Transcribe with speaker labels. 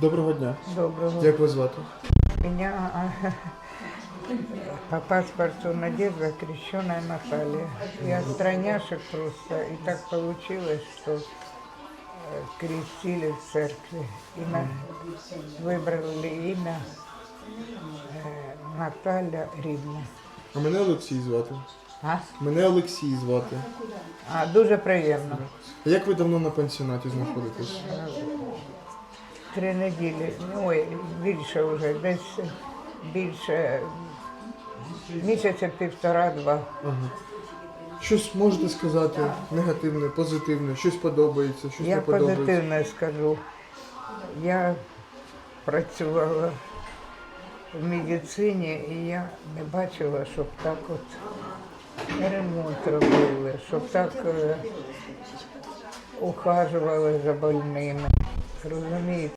Speaker 1: Доброго дня.
Speaker 2: Доброго.
Speaker 1: Як вас звати?
Speaker 2: Меня а, по паспорту Надежда крещеная Наталья. Я страняшек просто. И так получилось, что э, крестили в церкви. И на- выбрали имя э, Наталья Рівна.
Speaker 1: А мене Олексій звати.
Speaker 2: А?
Speaker 1: Мене Олексій звати.
Speaker 2: а, дуже приємно.
Speaker 1: А як ви давно на пансіонаті знаходитесь?
Speaker 2: Три неділі, ну, ой, більше вже, десь більше місяця півтора-два.
Speaker 1: Ага. Щось можете сказати негативне, позитивне, щось подобається, щось
Speaker 2: Я
Speaker 1: не подобається.
Speaker 2: позитивно скажу. Я працювала в медицині і я не бачила, щоб так от ремонт робили, щоб так е, ухажували за больними. Розумієте?